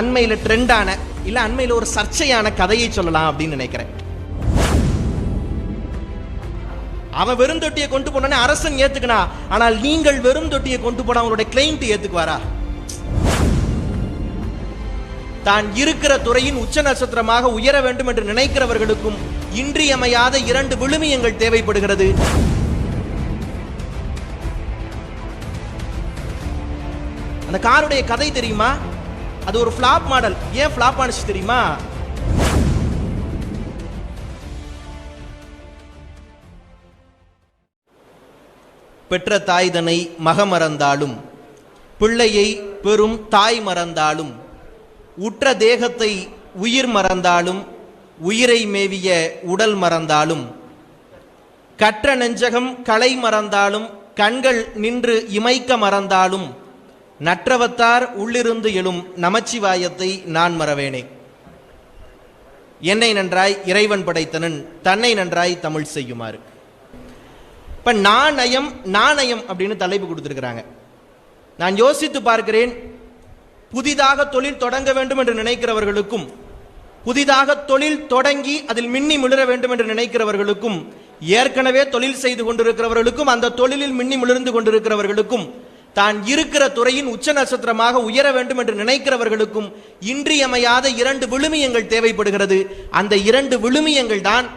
அண்மையில ட்ரெண்டான இல்ல அண்மையில் ஒரு சர்ச்சையான கதையை சொல்லலாம் அப்படின்னு நினைக்கிறேன். அவன் வெறும் தொட்டியை கொண்டு போனோடனே அரசன் ஏத்துக்கணா ஆனால் நீங்கள் வெறும் தொட்டியை கொண்டு போன அவங்களுடைய கிளைண்ட் ஏத்துக்குவாரா? தான் இருக்கிற துறையின் உச்ச நட்சத்திரமாக உயர வேண்டும் என்று நினைக்கிறவர்களுக்கும் இன்றியமையாத இரண்டு விழுமியங்கள் தேவைப்படுகிறது. அந்த காருடைய கதை தெரியுமா? அது ஒரு ஃபிளாப் மாடல் ஏன் ஃபிளாப் ஆனிச்சு தெரியுமா? பெற்ற தாய் தன்னை மகமறந்தாலும் பிள்ளையை பெரும் தாய் மறந்தாலும் உற்ற தேகத்தை உயிர் மறந்தாலும் உயிரை மேவிய உடல் மறந்தாலும் கற்ற நெஞ்சகம் களை மறந்தாலும் கண்கள் நின்று இமைக்க மறந்தாலும் நற்றவத்தார் உள்ளிருந்து எழும் நமச்சிவாயத்தை நான் மறவேனே. என்னை நன்றாய் இறைவன் படைத்தனன் தன்னை நன்றாய் தமிழ் செய்யுமாறு. இப்ப நாணயம் நாணயம் அப்படின்னு தலைப்பு கொடுத்துருக்குறாங்க. நான் யோசித்து பார்க்கிறேன் புதிதாக தொழில் தொடங்க வேண்டும் என்று நினைக்கிறவர்களுக்கும் புதிதாக தொழில் தொடங்கி அதில் மின்னி மிளிர வேண்டும் என்று நினைக்கிறவர்களுக்கும் ஏற்கனவே தொழில் செய்து கொண்டிருக்கிறவர்களுக்கும் அந்த தொழிலில் மின்னி மிளிர்ந்து கொண்டிருக்கிறவர்களுக்கும் தான் இருக்கிற துறையின் உச்ச நட்சத்திரமாக உயர வேண்டும் என்று நினைக்கிறவர்களுக்கும் இன்றியமையாத இரண்டு விழுமியங்கள் தேவைப்படுகிறது. அந்த இரண்டு விழுமியங்கள் தான்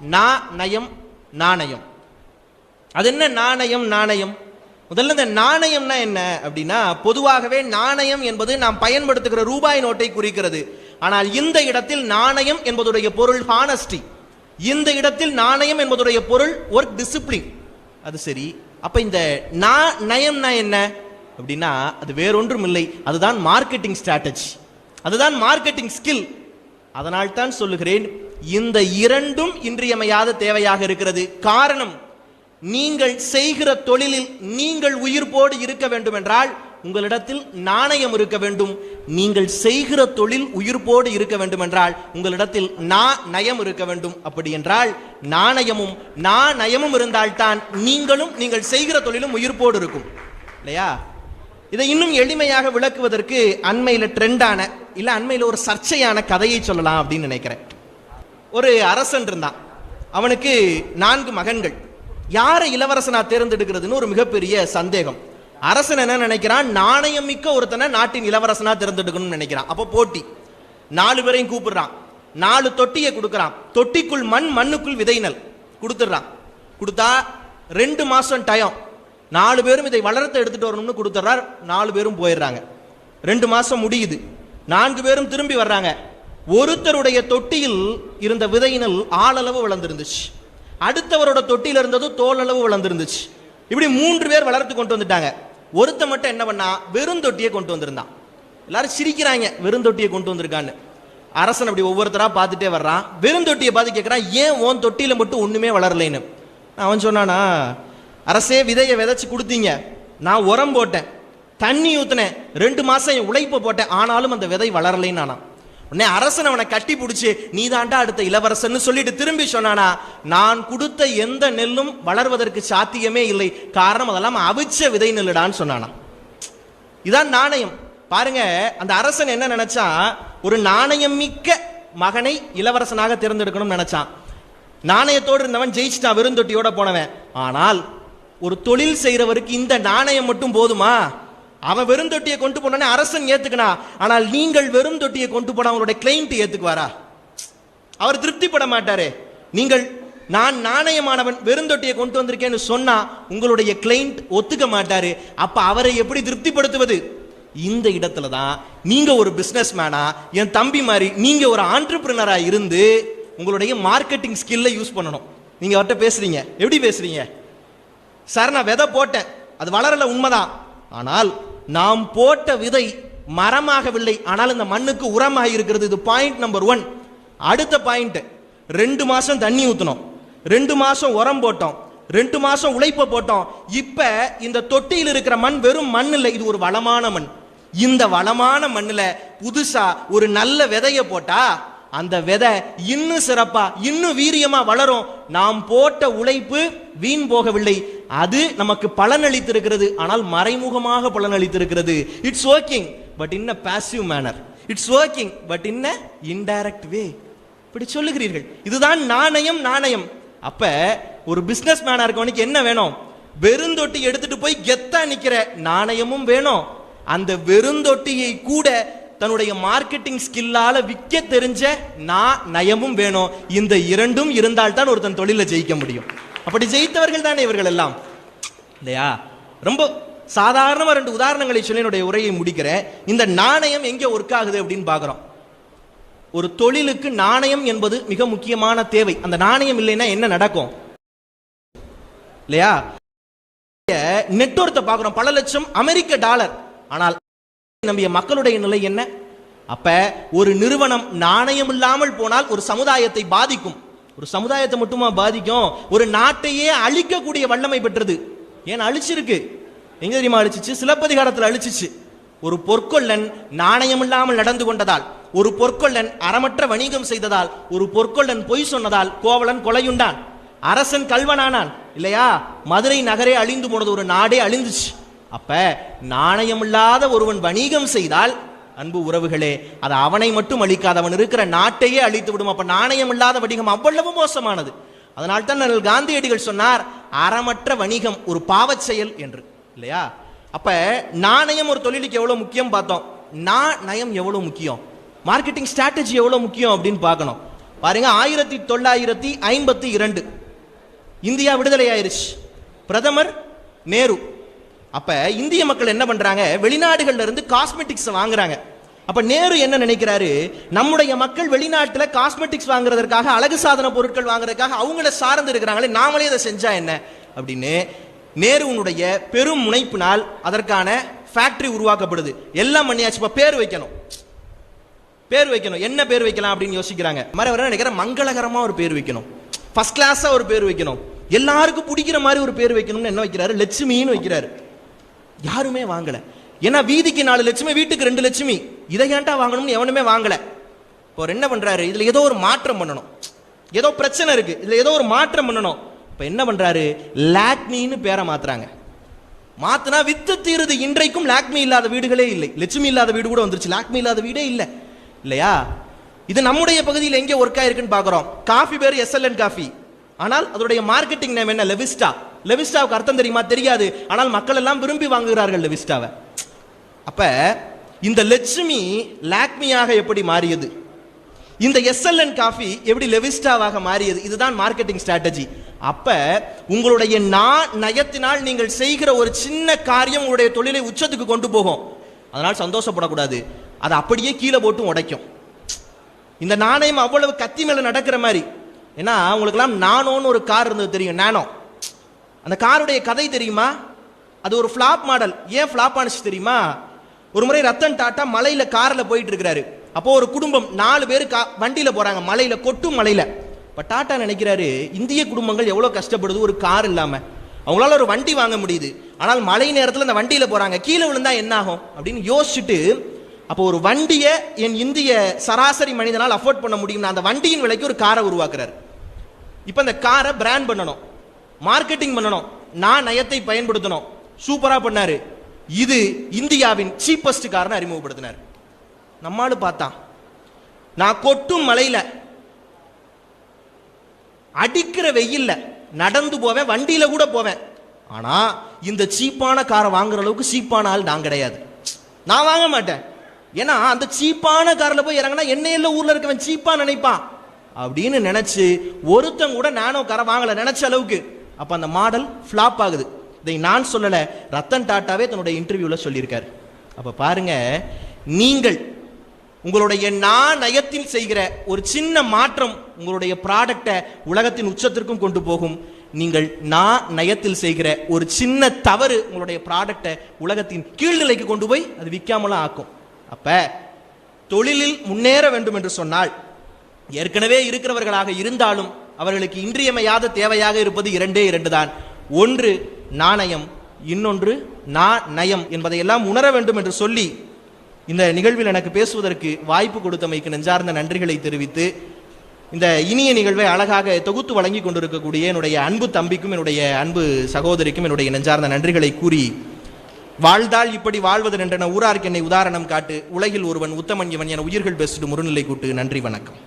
நா நயம் நாணயம். அது என்ன நாணயம் நாணயம்? முதல்ல இந்த நாணயம்னா என்ன அப்படின்னா பொதுவாகவே நாணயம் என்பது நாம் பயன்படுத்துகிற ரூபாய் நோட்டை குறிக்கிறது. ஆனால் இந்த இடத்தில் நாணயம் என்பதுடைய பொருள் ஹானஸ்டி இந்த இடத்தில் நாணயம் என்பதுடைய பொருள் ஒர்க் டிசிப்ளின் அது சரி. அப்ப இந்த நா நயம்னா என்ன? அப்படின்னா அது வேறொன்றும் இல்லை அதுதான் மார்க்கெட்டிங் ஸ்ட்ராட்டஜி அதுதான் மார்க்கெட்டிங் ஸ்கில் அதனால் தான் சொல்லுகிறேன் இந்த இரண்டும் இன்றியமையாத தேவையாக இருக்கிறது. காரணம் நீங்கள் செய்கிற தொழிலில் நீங்கள் உயிர்ப்போடு இருக்க வேண்டும் என்றால் உங்களிடத்தில் நாணயம் இருக்க வேண்டும். நீங்கள் செய்கிற தொழில் உயிர்ப்போடு இருக்க வேண்டும் என்றால் உங்களிடத்தில் நா நயம் இருக்க வேண்டும். அப்படி என்றால் நாணயமும் நா நயமும் இருந்தால்தான் நீங்களும் நீங்கள் செய்கிற தொழிலும் உயிர்ப்போடு இருக்கும். இல்லையா? இதை இன்னும் எளிமையாக விளக்குவதற்கு அண்மையில் ட்ரெண்டான இல்லை அண்மையில் ஒரு சர்ச்சையான கதையை சொல்லலாம் அப்படின்னு நினைக்கிறேன். ஒரு அரசன் இருந்தான். அவனுக்கு நான்கு மகன்கள். யாரை இளவரசனா தேர்ந்தெடுக்கிறதுன்னு ஒரு மிகப்பெரிய சந்தேகம். அரசன் என்ன நினைக்கிறான்? நாணயம் மிக்க ஒருத்தனை நாட்டின் இளவரசனா தேர்ந்தெடுக்கணும்னு நினைக்கிறான். அப்போ போட்டி. நாலு பேரையும் கூப்பிடுறான். நாலு தொட்டியை கொடுக்குறான். தொட்டிக்குள் மண் மண்ணுக்குள் விதைநல் கொடுத்துட்றான். கொடுத்தா ரெண்டு மாசம் டயம் நாலு பேரும் இதை வளர்த்து எடுத்துட்டு வரணும்னு கொடுத்துட்றார். நாலு பேரும் போயிடுறாங்க. ரெண்டு மாசம் முடியுது. நான்கு பேரும் திரும்பி வர்றாங்க. ஒருத்தருடைய தொட்டியில் இருந்த விதையினல் ஆளளவு வளர்ந்துருந்துச்சு. அடுத்தவரோட தொட்டியில் இருந்தது அளவு வளர்ந்துருந்துச்சு. இப்படி மூன்று பேர் வளர்த்து கொண்டு வந்துட்டாங்க. ஒருத்த மட்டும் என்ன பண்ணா வெறும் தொட்டியை கொண்டு வந்திருந்தான். எல்லாரும் சிரிக்கிறாங்க வெறும் தொட்டியை கொண்டு வந்திருக்கான்னு. அரசன் அப்படி ஒவ்வொருத்தரா பார்த்துட்டே வர்றான். வெறும் தொட்டியை பார்த்து கேட்கறான் ஏன் ஓன் தொட்டியில மட்டும் ஒண்ணுமே வளரலைன்னு? அவன் சொன்னானா அரசே விதையை விதைச்சு கொடுத்தீங்க. நான் உரம் போட்டேன். தண்ணி ஊத்துனேன். ரெண்டு மாசம் என் உழைப்பை போட்டேன். ஆனாலும் அந்த விதை வளரலைன்னு ஆனான். உடனே அரசன் அவனை கட்டி பிடிச்சி நீ தாண்டா அடுத்த இளவரசன்னு சொல்லிட்டு திரும்பி சொன்னானா? நான் கொடுத்த எந்த நெல்லும் வளர்வதற்கு சாத்தியமே இல்லை. காரணம் அதெல்லாம் அவிச்ச விதை நெல்லுடான்னு சொன்னானா. இதான் நாணயம். பாருங்க அந்த அரசன் என்ன நினைச்சா ஒரு நாணயம் மிக்க மகனை இளவரசனாக தேர்ந்தெடுக்கணும்னு நினைச்சான். நாணயத்தோடு இருந்தவன் ஜெயிச்சிட்டான் விருந்தொட்டியோட போனவன். ஆனால் ஒரு தொழில் செய்கிறவருக்கு இந்த நாணயம் மட்டும் போதுமா? அவன் வெறும் தொட்டியை கொண்டு போனோடனே அரசன் ஏத்துக்கணா ஆனால் நீங்கள் வெறும் தொட்டியை கொண்டு போன அவங்களுடைய கிளைண்ட் ஏத்துக்குவாரா? அவர் திருப்திப்பட மாட்டாரே. நீங்கள் நான் நாணயமானவன் வெறுந்தொட்டியை கொண்டு வந்திருக்கேன்னு சொன்னா உங்களுடைய கிளைண்ட் ஒத்துக்க மாட்டாரு. அப்ப அவரை எப்படி திருப்திப்படுத்துவது? இந்த இடத்துல தான் நீங்க ஒரு பிசினஸ் மேனா என் தம்பி மாதிரி நீங்க ஒரு ஆண்டர்பிரினரா இருந்து உங்களுடைய மார்க்கெட்டிங் ஸ்கில்லை யூஸ் பண்ணணும். நீங்க அவர்கிட்ட பேசுறீங்க. எப்படி பேசுறீங்க? சார் நான் விதை போட்டேன். அது வளரல உண்மைதான். ஆனால் நாம் போட்ட விதை மரமாகவில்லை ஆனால் இந்த மண்ணுக்கு உரமாக இருக்கிறது. இது பாயிண்ட் நம்பர் ஒன் அடுத்த பாயிண்ட் ரெண்டு மாசம் தண்ணி ஊற்றணும் ரெண்டு மாசம் உரம் போட்டோம். ரெண்டு மாசம் உழைப்ப போட்டோம். இப்ப இந்த தொட்டியில் இருக்கிற மண் வெறும் மண் இல்லை இது ஒரு வளமான மண். இந்த வளமான மண்ணில் புதுசா ஒரு நல்ல விதைய போட்டா அந்த விதை இன்னும் சிறப்பா இன்னும் வீரியமா வளரும். நாம் போட்ட உழைப்பு வீண் போகவில்லை. அது நமக்கு பலனளித்திருக்கிறது. ஆனால் மறைமுகமாக பலனளித்திருக்கிறது. It's working but in a manner it's working but in indirect way இப்படி சொல்லுகிறீர்கள். இதுதான் நாணயம் நாணயம். அப்ப ஒரு பிசினஸ் மேனா இருக்கவனுக்கு என்ன வேணும்? வெறுந்தொட்டி எடுத்துட்டு போய் கெத்தா நிக்கிற நாணயமும் வேணும். அந்த வெறுந்தொட்டியை கூட தன்னுடைய மார்க்கெட்டிங் ஸ்கில்லால விற்க தெரிஞ்ச நான் நயமும் வேணும். இந்த இரண்டும் இருந்தால்தான் ஒருத்தன் தொழில ஜெயிக்க முடியும். அப்படி ஜெயித்தவர்கள் தானே இவர்கள் எல்லாம். இல்லையா? ரொம்ப சாதாரணமாக ரெண்டு உதாரணங்களை சொல்லி என்னுடைய உரையை முடிக்கிறேன். இந்த நாணயம் எங்கே ஒர்க் ஆகுது அப்படின்னு பார்க்குறோம். ஒரு தொழிலுக்கு நாணயம் என்பது மிக முக்கியமான தேவை. அந்த நாணயம் இல்லைன்னா என்ன நடக்கும்? இல்லையா? நெட்வொர்த்தை பார்க்குறோம். பல லட்சம் அமெரிக்க டாலர். ஆனால் நம்பிய மக்களுடைய நிலை என்ன? அப்ப ஒரு நிறுவனம் நாணயம் இல்லாமல் போனால் ஒரு சமுதாயத்தை பாதிக்கும். ஒரு சமுதாயத்தை மட்டுமா பாதிக்கும்? ஒரு நாட்டையே அழிக்கக்கூடிய வல்லமை பெற்றது. ஏன் அழிச்சிருக்கு? எங்க தெரியுமா அழிச்சிச்சு? சிலப்பதிகாரத்தில் அழிச்சிச்சு. ஒரு பொற்கொள்ளன் நாணயம் இல்லாமல் நடந்து கொண்டதால் ஒரு பொற்கொள்ளன் அறமற்ற வணிகம் செய்ததால் ஒரு பொற்கொள்ளன் பொய் சொன்னதால் கோவலன் கொலையுண்டான். அரசன் கல்வனானான் இல்லையா? மதுரை நகரே அழிந்து போனது ஒரு நாடே அழிந்துச்சு. அப்ப நாணயம் இல்லாத ஒருவன் வணிகம் செய்தால் அன்பு உறவுகளே அது அவனை மட்டும் அழிக்காது. அவன் இருக்கிற நாட்டையே அழித்து விடும். அப்ப நாணயம் இல்லாத வணிகம் அவ்வளவு மோசமானது. அதனால் தான் அண்ணல் காந்தியடிகள் சொன்னார் அறமற்ற வணிகம் ஒரு பாவச் செயல் என்று. இல்லையா? அப்ப நாணயம் ஒரு தொழிலுக்கு எவ்வளவு முக்கியம் பார்த்தோம். நான் நயம் எவ்வளவு முக்கியம்? மார்க்கெட்டிங் ஸ்ட்ராட்டஜி எவ்வளவு முக்கியம் அப்படின்னு பார்க்கணும். பாருங்க ஆயிரத்தி தொள்ளாயிரத்தி ஐம்பத்தி இரண்டு. இந்தியா விடுதலை ஆயிருச்சு. பிரதமர் நேரு. அப்ப இந்திய மக்கள் என்ன பண்றாங்க? வெளிநாடுகள்ல இருந்து காஸ்மெட்டிக்ஸ் வாங்குறாங்க. அப்ப நேரு என்ன நினைக்கிறாரு? நம்முடைய மக்கள் வெளிநாட்டுல காஸ்மெட்டிக்ஸ் வாங்குறதற்காக அழகு சாதன பொருட்கள் வாங்குறதுக்காக அவங்கள சார்ந்து இருக்கிறாங்களே நாமளே அதை செஞ்சா என்ன? அப்படின்னு நேருனுடைய பெரும் முனைப்பினால் அதற்கான ஃபேக்டரி உருவாக்கப்படுது. எல்லாம் பண்ணியாச்சு இப்ப பேர் வைக்கணும். பேர் வைக்கணும். என்ன பேர் வைக்கலாம் அப்படின்னு யோசிக்கிறாங்க. மாதிரி வர நினைக்கிற மங்களகரமா ஒரு பேர் வைக்கணும். ஃபர்ஸ்ட் கிளாஸா ஒரு பேர் வைக்கணும். எல்லாருக்கும் பிடிக்கிற மாதிரி ஒரு பேர் வைக்கணும்னு என்ன வைக்கிறாரு? லட்சுமின்னு வைக்கிறாரு. யாருமே வாங்கல. ஏன்னா வீதிக்கு நாலு லட்சுமி வீட்டுக்கு ரெண்டு லட்சுமி. இதை ஏன்டா வாங்கணும்னு எவனுமே வாங்கல. இப்போ அவர் என்ன பண்றாரு? இதுல ஏதோ ஒரு மாற்றம் பண்ணணும். ஏதோ பிரச்சனை இருக்கு. இதுல ஏதோ ஒரு மாற்றம் பண்ணணும். இப்போ என்ன பண்றாரு? லாக்மின்னு பேரை மாத்துறாங்க. மாத்தினா வித்து தீருது. இன்றைக்கும் லாக்மி இல்லாத வீடுகளே இல்லை. லட்சுமி இல்லாத வீடு கூட வந்துருச்சு. லாக்மி இல்லாத வீடே இல்லை. இல்லையா? இது நம்முடைய பகுதியில் எங்கே ஒர்க் ஆயிருக்குன்னு பார்க்குறோம். காஃபி பேர் எஸ்எல்என் காஃபி. ஆனால் அதோடைய மார்க்கெட்டிங் நேம் என்ன? லெவிஸ்டா லெவிஸ்டாவுக்கு அர்த்தம் தெரியுமா? தெரியாது. ஆனால் மக்கள் எல்லாம் விரும்பி வாங்குகிறார்கள் லெவிஸ்டாவை. அப்ப இந்த லட்சுமி லாக்மியாக எப்படி மாறியது? இந்த எஸ்எல்என் காஃபி எப்படி லெவிஸ்டாவாக மாறியது? இதுதான் மார்க்கெட்டிங் ஸ்ட்ராட்டஜி. அப்ப உங்களுடைய நா நயத்தினால் நீங்கள் செய்கிற ஒரு சின்ன காரியம் உங்களுடைய தொழிலை உச்சத்துக்கு கொண்டு போகும். அதனால் சந்தோஷப்படக்கூடாது. அதை அப்படியே கீழே போட்டு உடைக்கும். இந்த நாணயம் அவ்வளவு கத்தி மேல நடக்கிற மாதிரி. ஏன்னா உங்களுக்கெல்லாம் நானோன்னு ஒரு கார் இருந்தது தெரியும். நானோ அந்த காருடைய கதை தெரியுமா? அது ஒரு ஃப்ளாப் மாடல் ஏன் ஃப்ளாப் ஆனிச்சு தெரியுமா? ஒரு முறை ரத்தன் டாட்டா மலையில காரில் போயிட்டு இருக்கிறாரு அப்போ ஒரு குடும்பம் நாலு பேர் கா வண்டியில போறாங்க. மலையில கொட்டும் மலையில. இப்ப டாட்டா நினைக்கிறாரு இந்திய குடும்பங்கள் எவ்வளவு கஷ்டப்படுது ஒரு கார் இல்லாம. அவங்களால ஒரு வண்டி வாங்க முடியுது. ஆனால் மழை நேரத்தில் அந்த வண்டியில போறாங்க. கீழே விழுந்தா என்ன ஆகும்? அப்படின்னு யோசிச்சுட்டு அப்போ ஒரு வண்டியை என் இந்திய சராசரி மனிதனால் அஃபோர்ட் பண்ண முடியும் அந்த வண்டியின் விலைக்கு ஒரு காரை உருவாக்குறாரு. இப்போ அந்த காரை பிராண்ட் பண்ணணும். மார்க்கெட்டிங் பண்ணணும். நான் நயத்தை பயன்படுத்தணும். சூப்பரா பண்ணாரு. இது இந்தியாவின் சீப்பஸ்ட் காரனை அறிமுகப்படுத்தினார். நம்மாலு பார்த்தான் நான் கொட்டும் மலையில அடிக்கிற வெயில்ல நடந்து போவேன் வண்டியில கூட போவேன். ஆனா இந்த சீப்பான காரை வாங்குற அளவுக்கு சீப்பான ஆள் நான் கிடையாது. நான் வாங்க மாட்டேன். ஏன்னா அந்த சீப்பான காரில் போய் இறங்கினா என்னையில ஊர்ல இருக்கவன் சீப்பா நினைப்பான். அப்படின்னு நினைச்சு ஒருத்தன் கூட நானும் காரை வாங்கல நினைச்ச அளவுக்கு அப்ப அந்த மாடல் ஃபிளாப் ஆகுது. இதை நான் சொல்லல ரத்தன் டாட்டாவே தன்னுடைய இன்டர்வியூல சொல்லியிருக்கார். அப்ப பாருங்க நீங்கள் உங்களுடைய நான் நயத்தில் செய்கிற ஒரு சின்ன மாற்றம் உங்களுடைய ப்ராடக்டை உலகத்தின் உச்சத்திற்கும் கொண்டு போகும். நீங்கள் நான் நயத்தில் செய்கிற ஒரு சின்ன தவறு உங்களுடைய ப்ராடக்டை உலகத்தின் கீழ்நிலைக்கு கொண்டு போய் அது விற்காமலாம் ஆக்கும். அப்ப தொழிலில் முன்னேற வேண்டும் என்று சொன்னால் ஏற்கனவே இருக்கிறவர்களாக இருந்தாலும் அவர்களுக்கு இன்றியமையாத தேவையாக இருப்பது இரண்டே இரண்டு தான் ஒன்று நாணயம் இன்னொன்று நா நயம் என்பதையெல்லாம் உணர வேண்டும் என்று சொல்லி இந்த நிகழ்வில் எனக்கு பேசுவதற்கு வாய்ப்பு கொடுத்தமைக்கு நெஞ்சார்ந்த நன்றிகளை தெரிவித்து இந்த இனிய நிகழ்வை அழகாக தொகுத்து வழங்கி கொண்டிருக்கக்கூடிய என்னுடைய அன்பு தம்பிக்கும் என்னுடைய அன்பு சகோதரிக்கும் என்னுடைய நெஞ்சார்ந்த நன்றிகளை கூறி வாழ்ந்தால் இப்படி வாழ்வது நின்றன. ஊரார்க்கு என்னை உதாரணம் காட்டு. உலகில் ஒருவன் உத்தமன் இவன் என உயிர்கள் பேசிட்டு முருநிலை கூட்டு. நன்றி வணக்கம்.